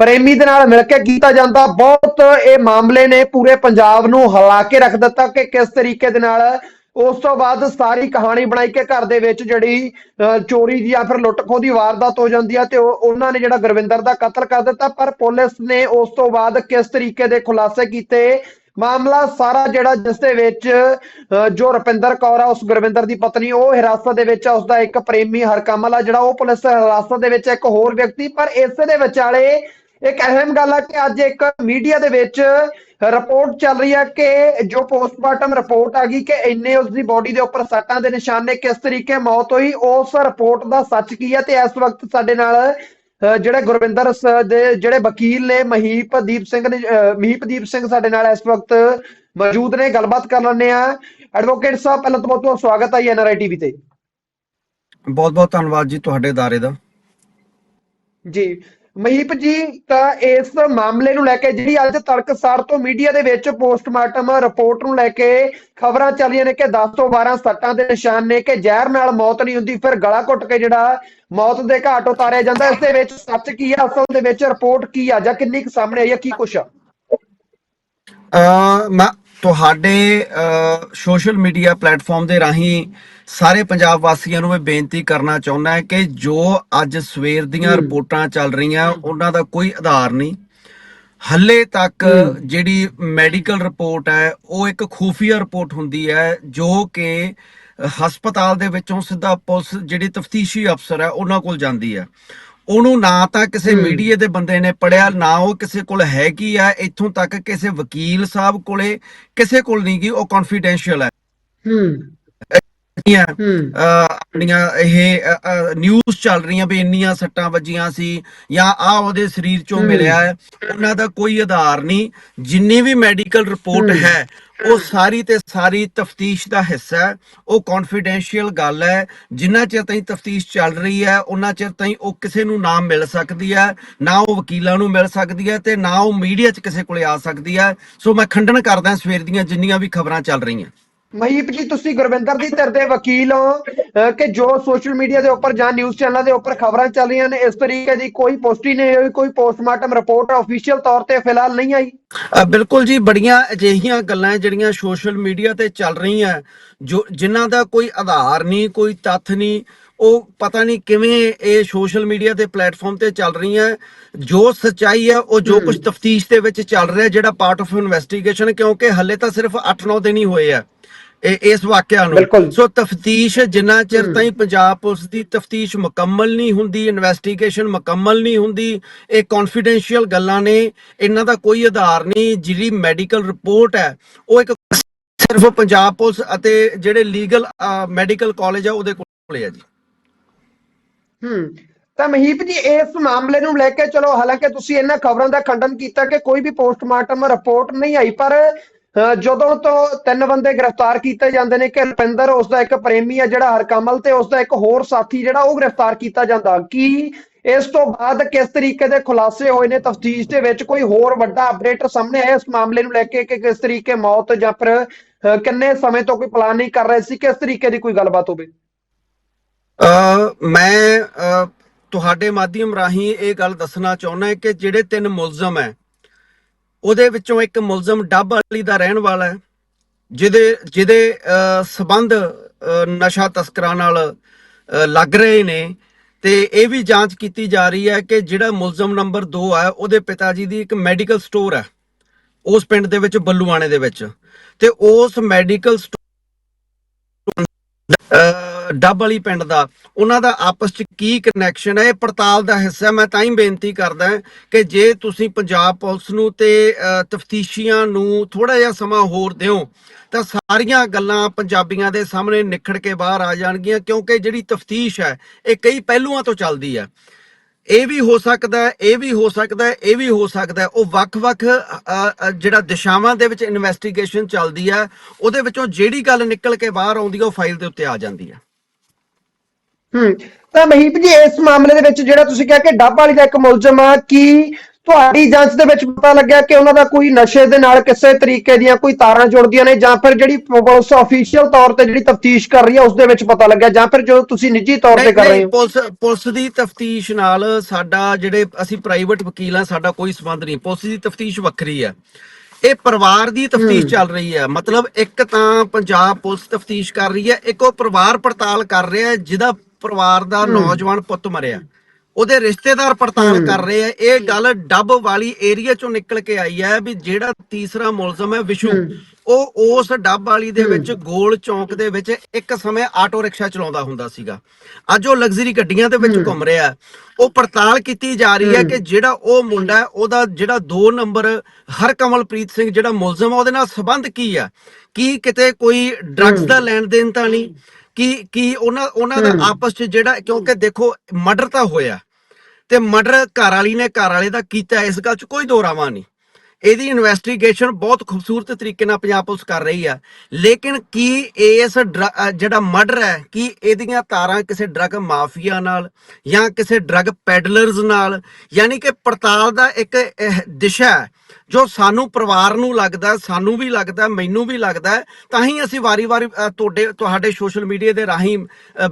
ਪ੍ਰੇਮੀ ਦੇ ਨਾਲ ਮਿਲ ਕੇ ਕੀਤਾ ਜਾਂਦਾ। ਬਹੁਤ ਇਹ ਮਾਮਲੇ ਨੇ ਪੂਰੇ ਪੰਜਾਬ ਨੂੰ ਹਿਲਾ ਕੇ ਰੱਖ ਦਿੱਤਾ ਕਿ ਕਿਸ ਤਰੀਕੇ ਦੇ ਨਾਲ ਉਸ ਤੋਂ ਬਾਅਦ ਸਾਰੀ ਕਹਾਣੀ ਬਣਾਈ ਕਿ ਘਰ ਦੇ ਵਿੱਚ ਜਿਹੜੀ ਅਹ, ਚੋਰੀ ਦੀ ਜਾਂ ਫਿਰ ਲੁੱਟ ਖੋਹ ਦੀ ਵਾਰਦਾਤ ਹੋ ਜਾਂਦੀ ਆ ਤੇ ਉਹਨਾਂ ਨੇ ਜਿਹੜਾ ਗੁਰਵਿੰਦਰ ਦਾ ਕਤਲ ਕਰ ਦਿੱਤਾ ਪਰ ਪੁਲਿਸ ਨੇ ਉਸ ਤੋਂ ਬਾਅਦ ਕਿਸ ਤਰੀਕੇ ਦੇ ਖੁਲਾਸੇ ਕੀਤੇ? ਮਾਮਲਾ ਸਾਰਾ ਜਿਹੜਾ ਜਿਸ ਦੇ ਵਿੱਚ ਅਹ, ਜੋ ਰੁਪਿੰਦਰ ਕੌਰ ਆ ਉਸ ਗੁਰਵਿੰਦਰ ਦੀ ਪਤਨੀ ਉਹ ਹਿਰਾਸਤ ਦੇ ਵਿੱਚ ਆ ਉਸ ਦਾ ਇੱਕ ਪ੍ਰੇਮੀ ਹਰਕਮਲ ਆ ਜਿਹੜਾ ਉਹ ਪੁਲਿਸ ਹਿਰਾਸਤ ਦੇ ਵਿੱਚ ਇੱਕ ਹੋਰ ਵਿਅਕਤੀ ਪਰ ਇਸੇ ਦੇ ਵਿਚਾਲੇ ਇੱਕ ਅਹਿਮ ਗੱਲ ਆ ਕਿ ਅੱਜ ਇੱਕ ਮੀਡੀਆ ਦੇ ਵਿੱਚ ਰਿਪੋਰਟ ਚੱਲ ਰਹੀ ਹੈ ਕਿ ਜੋ ਪੋਸਟਮਾਰਟਮ ਰਿਪੋਰਟ ਆ ਗਈ ਕਿ ਇੰਨੇ ਉਸ ਦੀ ਬਾਡੀ ਦੇ ਉੱਪਰ ਸੱਟਾਂ ਦੇ ਨਿਸ਼ਾਨ ਕਿਸ ਤਰੀਕੇ ਮੌਤ ਹੋਈ ਉਸ ਰਿਪੋਰਟ ਦਾ ਸੱਚ ਕੀ ਹੈ ਤੇ ਇਸ ਵਕਤ ਸਾਡੇ ਨਾਲ ਜਿਹੜੇ ਗੁਰਵਿੰਦਰ ਦੇ ਜਿਹੜੇ ਵਕੀਲ ਨੇ ਮਹੀਪਦੀਪ ਸਿੰਘ ਨੇ ਮਹੀਪਦੀਪ ਸਿੰਘ ਸਾਡੇ ਨਾਲ ਇਸ ਵਕਤ ਮੌਜੂਦ ਨੇ ਗੱਲਬਾਤ ਕਰ ਲੈਣੇ ਆ। ਐਡਵੋਕੇਟ ਸਾਹਿਬ ਪਹਿਲਾਂ ਤਾਂ ਬਹੁਤ ਸਵਾਗਤ ਆਈ ਐਨ ਆਰ ਆਈ ਟੀਵੀ ਤੇ। ਬਹੁਤ ਬਹੁਤ ਧੰਨਵਾਦ ਜੀ ਤੁਹਾਡੇ ਦਾਰੇ ਦਾ। ਜੀ। ਮਹੀਪ ਜੀ, ਤਾਂ ਇਸ ਮਾਮਲੇ ਨੂੰ ਲੈ ਕੇ ਜਿਹੜੀ ਅੱਜ ਤੜਕਸਾਰ ਤੋਂ ਮੀਡੀਆ ਦੇ ਵਿੱਚ ਪੋਸਟਮਾਰਟਮ ਰਿਪੋਰਟ ਨੂੰ ਲੈ ਕੇ ਖਬਰਾਂ ਚੱਲ ਰਹੀਆਂ ਨੇ ਕਿ 10 ਤੋਂ 12 ਸੱਟਾਂ ਦੇ ਨਿਸ਼ਾਨ ਨੇ ਕਿ ਜ਼ਹਿਰ ਨਾਲ ਮੌਤ ਨਹੀਂ ਹੁੰਦੀ, ਫਿਰ ਗਲਾ ਘੁੱਟ ਕੇ ਜਿਹੜਾ ਮੌਤ ਦੇ ਘਾਟ ਉਤਾਰਿਆ ਜਾਂਦਾ ਇਸ ਦੇ ਵਿੱਚ ਸੱਚ ਕੀ ਆ, ਅਸਲ ਦੇ ਵਿੱਚ ਰਿਪੋਰਟ ਕੀ ਆ ਜਾਂ ਕਿੰਨੀ ਕੁ ਸਾਹਮਣੇ ਆਈ ਹੈ ਕੀ ਕੁਛ ਆ? ਮੈਂ ਤੁਹਾਡੇ ਸੋਸ਼ਲ ਮੀਡੀਆ ਪਲੇਟਫਾਰਮ ਦੇ ਰਾਹੀਂ ਸਾਰੇ ਪੰਜਾਬ ਵਾਸੀਆਂ ਨੂੰ ਮੈਂ ਬੇਨਤੀ ਕਰਨਾ ਚਾਹੁੰਦਾ ਹਾਂ ਕਿ ਜੋ ਅੱਜ ਸਵੇਰ ਦੀਆਂ। ਰਿਪੋਰਟਾਂ ਚੱਲ ਰਹੀਆਂ ਉਹਨਾਂ ਦਾ ਕੋਈ ਆਧਾਰ ਨਹੀਂ ਹੱਲੇ ਤੱਕ। ਜਿਹੜੀ ਮੈਡੀਕਲ ਰਿਪੋਰਟ ਹੈ ਉਹ ਇੱਕ ਖੂਫੀਆ ਰਿਪੋਰਟ ਹੁੰਦੀ ਹੈ ਜੋ ਕਿ ਹਸਪਤਾਲ ਦੇ ਵਿੱਚੋਂ ਸਿੱਧਾ ਪੁਲਿਸ ਜਿਹੜੀ ਤਫਤੀਸ਼ੀ ਅਫਸਰ ਹੈ ਉਹਨਾਂ ਕੋਲ ਜਾਂਦੀ ਹੈ ਉਹਨੂੰ ਨਾ ਤਾਂ ਕਿਸੇ। ਮੀਡੀਆ ਦੇ ਬੰਦੇ ਨੇ ਪੜਿਆ ਨਾ ਉਹ ਕਿਸੇ ਕੋਲ ਹੈਗੀ ਆ ਇੱਥੋਂ ਤੱਕ ਕਿਸੇ ਵਕੀਲ ਸਾਹਿਬ ਕੋਲੇ ਕਿਸੇ ਕੋਲ ਨਹੀਂ ਗਈ ਉਹ ਕੌਨਫੀਡੈਂਸ਼ੀਅਲ ਹੈ ਹੂੰ ਅਹ ਆਪਣੀਆਂ ਇਹ ਨਿਊਜ਼ ਚੱਲ ਰਹੀਆਂ ਵੀ ਇੰਨੀਆਂ ਸੱਟਾਂ ਵੱਜੀਆਂ ਸੀ ਜਾਂ ਆ ਉਹਦੇ ਸਰੀਰ ਚੋਂ। ਮਿਲਿਆ ਹੈ ਉਹਨਾਂ ਦਾ ਕੋਈ ਆਧਾਰ ਨਹੀਂ। ਜਿੰਨੀ ਵੀ ਮੈਡੀਕਲ ਰਿਪੋਰਟ। ਹੈ। ਉਹ ਸਾਰੀ ਤੇ ਸਾਰੀ ਤਫਤੀਸ਼ ਦਾ ਹਿੱਸਾ ਹੈ। ਉਹ ਕੌਨਫੀਡੈਂਸ਼ੀਅਲ ਗੱਲ ਹੈ। ਜਿੰਨਾ ਚਿਰ ਤਾਈਂ ਤਫਤੀਸ਼ ਚੱਲ ਰਹੀ ਹੈ ਉਹਨਾਂ ਚਿਰ ਤਾਈਂ ਉਹ ਕਿਸੇ ਨੂੰ ਨਾ ਮਿਲ ਸਕਦੀ ਹੈ ਨਾ ਉਹ ਵਕੀਲਾਂ ਨੂੰ ਮਿਲ ਸਕਦੀ ਹੈ ਤੇ ਨਾ ਉਹ ਮੀਡੀਆ 'ਚ ਕਿਸੇ ਕੋਲੇ ਆ ਸਕਦੀ ਹੈ। ਸੋ ਮੈਂ ਖੰਡਨ ਕਰਦਾ ਸਵੇਰ ਦੀਆਂ ਜਿੰਨੀਆਂ ਵੀ ਖਬਰਾਂ ਚੱਲ ਰਹੀਆਂ। ਮਹੀਪ ਜੀ ਤੁਸੀਂ ਗੁਰਵਿੰਦਰ ਦੀ ਧਿਰ ਦੇ ਵਕੀਲ ਹੋ ਅਹ ਕਿ ਜੋ ਸੋਸ਼ਲ ਮੀਡੀਆ ਦੇ ਉੱਪਰ ਜਾਂ ਨਿਊਜ਼ ਚੈਨਲਾਂ ਦੇ ਉੱਪਰ ਖਬਰਾਂ ਚੱਲ ਰਹੀਆਂ ਨੇ ਇਸ ਤਰੀਕੇ ਦੀ ਕੋਈ ਪੁਸ਼ਟੀ ਨਹੀਂ ਹੋਈ ਕੋਈ ਪੋਸਟਮਾਰਟਮ ਰਿਪੋਰਟ ਅਫੀਸ਼ੀਅਲ ਤੌਰ ਤੇ ਫਿਲਹਾਲ ਨਹੀਂ ਆਈ ਅ, ਬਿਲਕੁਲ ਜੀ ਬੜੀਆਂ ਅਜਿਹੀਆਂ ਗੱਲਾਂ ਹੈ ਜਿਹੜੀਆਂ ਸੋਸ਼ਲ ਮੀਡੀਆ ਤੇ ਚੱਲ ਰਹੀਆਂ ਜੋ ਜਿਨ੍ਹਾਂ ਦਾ ਕੋਈ ਆਧਾਰ ਨਹੀਂ ਕੋਈ ਤੱਥ ਨਹੀਂ ਉਹ ਪਤਾ ਨਹੀਂ ਕਿਵੇਂ ਇਹ ਸੋਸ਼ਲ ਮੀਡੀਆ ਤੇ ਪਲੇਟਫਾਰਮ ਤੇ ਚੱਲ ਰਹੀਆਂ ਜੋ ਸੱਚਾਈ ਹੈ ਉਹ ਜੋ। ਕੁਝ ਤਫਤੀਸ਼ ਦੇ ਵਿੱਚ ਚੱਲ ਰਿਹਾ ਜਿਹੜਾ ਪਾਰਟ ਆਫ ਇਨਵੈਸਟੀਗੇਸ਼ਨ ਕਿਉਂਕਿ ਹੱਲੇ ਤਾਂ ਸਿਰਫ 8-9 ਦਿਨ ਹੀ ਹੋਏ ਆ ਇਸ ਵਾਕਿਆ। ਨੂੰ ਸੋ ਤਫਤੀਸ਼ ਜਿੰਨਾ ਚਿਰ। ਤਾਈਂ ਪੰਜਾਬ ਪੁਲਿਸ ਦੀ ਤਫਤੀਸ਼ ਮੁਕੰਮਲ ਨਹੀਂ ਹੁੰਦੀ ਇਨਵੈਸਟੀਗੇਸ਼ਨ ਮੁਕੰਮਲ ਨਹੀਂ ਹੁੰਦੀ ਇਹ ਕੌਨਫੀਡੈਂਸ਼ੀਅਲ ਗੱਲਾਂ ਨੇ ਇਹਨਾਂ ਦਾ ਕੋਈ ਆਧਾਰ ਨਹੀਂ ਜਿਹੜੀ ਮੈਡੀਕਲ ਰਿਪੋਰਟ ਹੈ ਉਹ ਇੱਕ ਸਿਰਫ ਪੰਜਾਬ ਪੁਲਿਸ ਅਤੇ ਜਿਹੜੇ ਲੀਗਲ ਮੈਡੀਕਲ ਕਾਲਜ ਆ ਉਹਦੇ ਕੋਲੇ ਆ ਜੀ ਹੂੰ ਤਾਂ ਮਹੀਪ ਜੀ ਇਸ ਮਾਮਲੇ ਨੂੰ ਲੈ ਕੇ ਚਲੋ ਹਾਲਾਂਕਿ ਤੁਸੀਂ ਇਹਨਾਂ ਖਬਰਾਂ ਦਾ ਖੰਡਨ ਕੀਤਾ ਕਿ ਕੋਈ ਵੀ ਪੋਸਟਮਾਰਟਮ ਰਿਪੋਰਟ ਨਹੀਂ ਆਈ ਪਰ ਜਦੋਂ ਤੋਂ ਤਿੰਨ ਬੰਦੇ ਗ੍ਰਿਫਤਾਰ ਕੀਤੇ ਜਾਂਦੇ ਨੇ ਕਿ ਰੁਪਿੰਦਰ ਉਸ ਦਾ ਇੱਕ ਪ੍ਰੇਮੀ ਹੈ ਜਿਹੜਾ ਹਰਕਮਲ ਤੇ ਉਸ ਦਾ ਇੱਕ ਹੋਰ ਸਾਥੀ ਜਿਹੜਾ ਉਹ ਗ੍ਰਿਫਤਾਰ ਕੀਤਾ ਜਾਂਦਾ। ਕੀ ਇਸ ਤੋਂ ਬਾਅਦ ਕਿਸ ਤਰੀਕੇ ਦੇ ਖੁਲਾਸੇ ਹੋਏ ਨੇ? ਤਫਤੀਸ਼ ਦੇ ਵਿੱਚ ਕੋਈ ਹੋਰ ਵੱਡਾ ਅਪਡੇਟ ਸਾਹਮਣੇ ਆਇਆ ਇਸ ਮਾਮਲੇ ਨੂੰ ਲੈ ਕੇ ਕਿ ਕਿਸ ਤਰੀਕੇ ਮੌਤ ਜਾਂ ਫਿਰ ਕਿੰਨੇ ਸਮੇਂ ਤੋਂ ਕੋਈ ਪਲਾਨ ਨਹੀਂ ਕਰ ਰਹੇ ਸੀ? ਕਿਸ ਤਰੀਕੇ ਦੀ ਕੋਈ ਗੱਲਬਾਤ ਹੋਵੇ? ਅ ਮੈਂ ਤੁਹਾਡੇ ਮਾਧਿਅਮ ਰਾਹੀਂ ਇਹ ਗੱਲ ਦੱਸਣਾ ਚਾਹੁੰਦਾ ਕਿ ਜਿਹੜੇ ਤਿੰਨ ਮੁਲਜ਼ਮ ਹੈ ਉਹਦੇ ਵਿੱਚੋਂ ਇੱਕ ਮੁਲਜ਼ਮ ਡੱਬ ਵਾਲੀ ਦਾ ਰਹਿਣ ਵਾਲਾ ਹੈ ਜਿਹਦੇ ਜਿਹਦੇ ਅ, ਸਬੰਧ ਨਸ਼ਾ ਤਸਕਰਾਂ ਨਾਲ ਲੱਗ ਰਹੇ ਨੇ। ਤੇ ਇਹ ਵੀ ਜਾਂਚ ਕੀਤੀ ਜਾ ਰਹੀ ਹੈ ਕਿ ਜਿਹੜਾ ਮੁਲਜ਼ਮ ਨੰਬਰ 2 ਹੈ ਉਹਦੇ ਪਿਤਾ ਜੀ ਦੀ ਇੱਕ ਮੈਡੀਕਲ ਸਟੋਰ ਹੈ ਉਸ ਪਿੰਡ ਦੇ ਵਿੱਚ ਬੱਲੂਆਣੇ ਦੇ ਵਿੱਚ। ਤੇ ਉਸ ਮੈਡੀਕਲ ਅਹ ਡੱਬ ਵਾਲੀ ਪਿੰਡ ਦਾ। ਉਹਨਾਂ ਦਾ ਆਪਸ ਚ ਕੀ ਕਨੈਕਸ਼ਨ ਹੈ ਇਹ ਪੜਤਾਲ ਦਾ ਹਿੱਸਾ। ਮੈਂ ਤਾਂ ਹੀ ਬੇਨਤੀ ਕਰਦਾ ਕਿ ਜੇ ਤੁਸੀਂ ਪੰਜਾਬ ਪੁਲਿਸ ਨੂੰ ਤੇ ਤਫਤੀਸ਼ੀਆਂ ਨੂੰ ਥੋੜਾ ਜਿਹਾ ਸਮਾਂ ਹੋਰ ਦਿਓ, ਤਾਂ ਸਾਰੀਆਂ ਗੱਲਾਂ ਪੰਜਾਬੀਆਂ ਦੇ ਸਾਹਮਣੇ ਨਿਖੜ ਕੇ ਬਾਹਰ ਆ ਜਾਣਗੀਆਂ, ਕਿਉਂਕਿ ਜਿਹੜੀ ਤਫਤੀਸ਼ ਹੈ, ਇਹ ਕਈ ਪਹਿਲੂਆਂ ਤੋਂ ਚੱਲਦੀ ਹੈ। ਇਹ ਵੀ ਹੋ ਸਕਦਾ ਹੈ, ਇਹ ਵੀ ਹੋ ਸਕਦਾ ਹੈ, ਇਹ ਵੀ ਹੋ ਸਕਦਾ ਹੈ। ਉਹ ਵੱਖ-ਵੱਖ ਜਿਹੜਾ ਦਿਸ਼ਾਵਾਂ ਦੇ ਵਿੱਚ ਇਨਵੈਸਟੀਗੇਸ਼ਨ ਚੱਲਦੀ ਹੈ, ਉਹਦੇ ਵਿੱਚੋਂ ਜਿਹੜੀ ਗੱਲ ਨਿਕਲ ਕੇ ਬਾਹਰ ਆਉਂਦੀ ਹੈ, ਉਹ ਫਾਈਲ ਦੇ ਉੱਤੇ ਆ ਜਾਂਦੀ ਹੈ। ਹੂੰ। ਤਾਂ ਮਹੀਪ ਜੀ ਇਸ ਮਾਮਲੇ ਦੇ ਵਿੱਚ ਜਿਹੜਾ ਤੁਸੀਂ ਕਿਹਾ ਕਿ ਡੱਬ ਵਾਲੀ ਦਾ ਇੱਕ ਮੁਲਜ਼ਮ ਆ ਕੀ ਤੁਹਾਡੀ ਜਾਂਚ ਦੇ ਵਿੱਚ ਪਤਾ ਲੱਗਿਆ ਕਿ ਉਹਨਾਂ ਦਾ ਕੋਈ ਨਸ਼ੇ ਦੇ ਨਾਲ ਕਿਸੇ ਤਰੀਕੇ ਦੀਆਂ ਕੋਈ ਤਾਰਾਂ ਜੁੜਦੀਆਂ ਨੇ ਜਾਂ ਫਿਰ ਜਿਹੜੀ ਪੁਲਿਸ ਅਫੀਸ਼ੀਅਲ ਤੌਰ ਤੇ ਜਿਹੜੀ ਤਫਤੀਸ਼ ਕਰ ਰਹੀ ਹੈ ਉਸ ਦੇ ਵਿੱਚ ਪਤਾ ਲੱਗਿਆ ਜਾਂ ਫਿਰ ਜਦੋਂ ਤੁਸੀਂ ਨਿੱਜੀ ਤੌਰ ਤੇ ਕਰ ਰਹੇ ਹੋ? ਪੁਲਿਸ ਪੁਲਿਸ ਦੀ ਤਫਤੀਸ਼ ਨਾਲ ਸਾਡਾ ਜਿਹੜੇ ਅਸੀਂ ਪ੍ਰਾਈਵੇਟ ਵਕੀਲ ਆ ਸਾਡਾ ਕੋਈ ਸੰਬੰਧ ਨਹੀਂ। ਪੁਲਿਸ ਦੀ ਤਫਤੀਸ਼ ਵੱਖਰੀ ਆ। ਇਹ ਪਰਿਵਾਰ ਦੀ ਤਫਤੀਸ਼ ਚੱਲ ਰਹੀ ਹੈ ਮਤਲਬ ਇੱਕ ਤਾਂ ਪੰਜਾਬ ਪੁਲਿਸ ਤਫਤੀਸ਼ ਕਰ ਰਹੀ ਹੈ ਇੱਕ ਉਹ ਪਰਿਵਾਰ ਪੜਤਾਲ ਕਰ ਰਿਹਾ ਹੈ ਜਿਹਦਾ ਪਰਿਵਾਰ ਦਾ ਨੌਜਵਾਨ ਪੁੱਤ ਮਰਿਆ। ਉਹਦੇ ਰਿਸ਼ਤੇਦਾਰ ਪੜਤਾਲ ਕਰ ਰਹੇ ਆ। ਇਹ ਗੱਲ ਡੱਬ ਵਾਲੀ ਏਰੀਆ ਚੋਂ ਨਿਕਲ ਕੇ ਆਈ ਹੈ ਵੀ ਜਿਹੜਾ ਤੀਸਰਾ ਮੁਲਜ਼ਮ ਹੈ ਵਿਸ਼ੂ ਉਹ ਉਸ ਡੱਬ ਵਾਲੀ ਦੇ ਵਿੱਚ ਗੋਲ ਚੌਂਕ ਦੇ ਵਿੱਚ ਇੱਕ ਸਮੇਂ ਆਟੋ ਰਿਕਸ਼ਾ ਚਲਾਉਂਦਾ ਹੁੰਦਾ ਸੀਗਾ। ਅੱਜ ਉਹ ਲਗਜ਼ਰੀ ਗੱਡੀਆਂ ਦੇ ਵਿੱਚ ਘੁੰਮ ਰਿਹਾ। ਉਹ ਪੜਤਾਲ ਕੀਤੀ ਜਾ ਰਹੀ ਹੈ ਕਿ ਜਿਹੜਾ ਉਹ ਮੁੰਡਾ ਹੈ, ਉਹਦਾ ਜਿਹੜਾ 2 ਨੰਬਰ ਹਰਕਮਲਪ੍ਰੀਤ ਸਿੰਘ ਜਿਹੜਾ ਮੁਲਜ਼ਮ ਹੈ ਉਹਦੇ ਨਾਲ ਸੰਬੰਧ ਕੀ ਆ? ਕੀ ਕਿਤੇ ਕੋਈ ਡਰੱਗਸ ਦਾ ਲੈਣ ਦੇਣ ਤਾਂ ਨਹੀਂ? ਕੀ ਕੀ ਉਹਨਾਂ ਉਹਨਾਂ ਦਾ ਆਪਸ ਚ ਜਿਹੜਾ ਕਿਉਂਕਿ ਦੇਖੋ ਮਰਡਰ ਤਾਂ ਹੋਇਆ। ਤੇ ਮਰਡਰ ਘਰ ਵਾਲੀ ਨੇ ਘਰ ਵਾਲੇ ਦਾ ਕੀਤਾ ਇਸ ਗੱਲ 'ਚ ਕੋਈ ਦੋਰਾਵਾ ਨਹੀਂ। ਇਹਦੀ ਇਨਵੈਸਟੀਗੇਸ਼ਨ ਬਹੁਤ ਖੂਬਸੂਰਤ ਤਰੀਕੇ ਨਾਲ ਪੰਜਾਬ ਪੁਲਿਸ ਕਰ ਰਹੀ ਆ। ਲੇਕਿਨ ਕੀ ਇਸ ਜਿਹੜਾ ਮਰਡਰ ਹੈ ਕੀ ਇਹਦੀਆਂ ਤਾਰਾਂ ਕਿਸੇ ਡਰੱਗ ਮਾਫੀਆ ਨਾਲ ਜਾਂ ਕਿਸੇ ਡਰੱਗ ਪੈਡਲਰਸ ਨਾਲ ਯਾਨੀ ਕਿ ਪੜਤਾਲ ਦਾ ਇੱਕ ਦਿਸ਼ਾ ਹੈ ਜੋ ਸਾਨੂੰ ਪਰਿਵਾਰ ਨੂੰ ਲੱਗਦਾ, ਸਾਨੂੰ ਵੀ ਲੱਗਦਾ, ਮੈਨੂੰ ਵੀ ਲੱਗਦਾ, ਤਾਂ ਹੀ ਅਸੀਂ ਵਾਰੀ-ਵਾਰੀ ਤੁਹਾਡੇ ਤੁਹਾਡੇ ਸੋਸ਼ਲ ਮੀਡੀਆ ਦੇ ਰਾਹੀਂ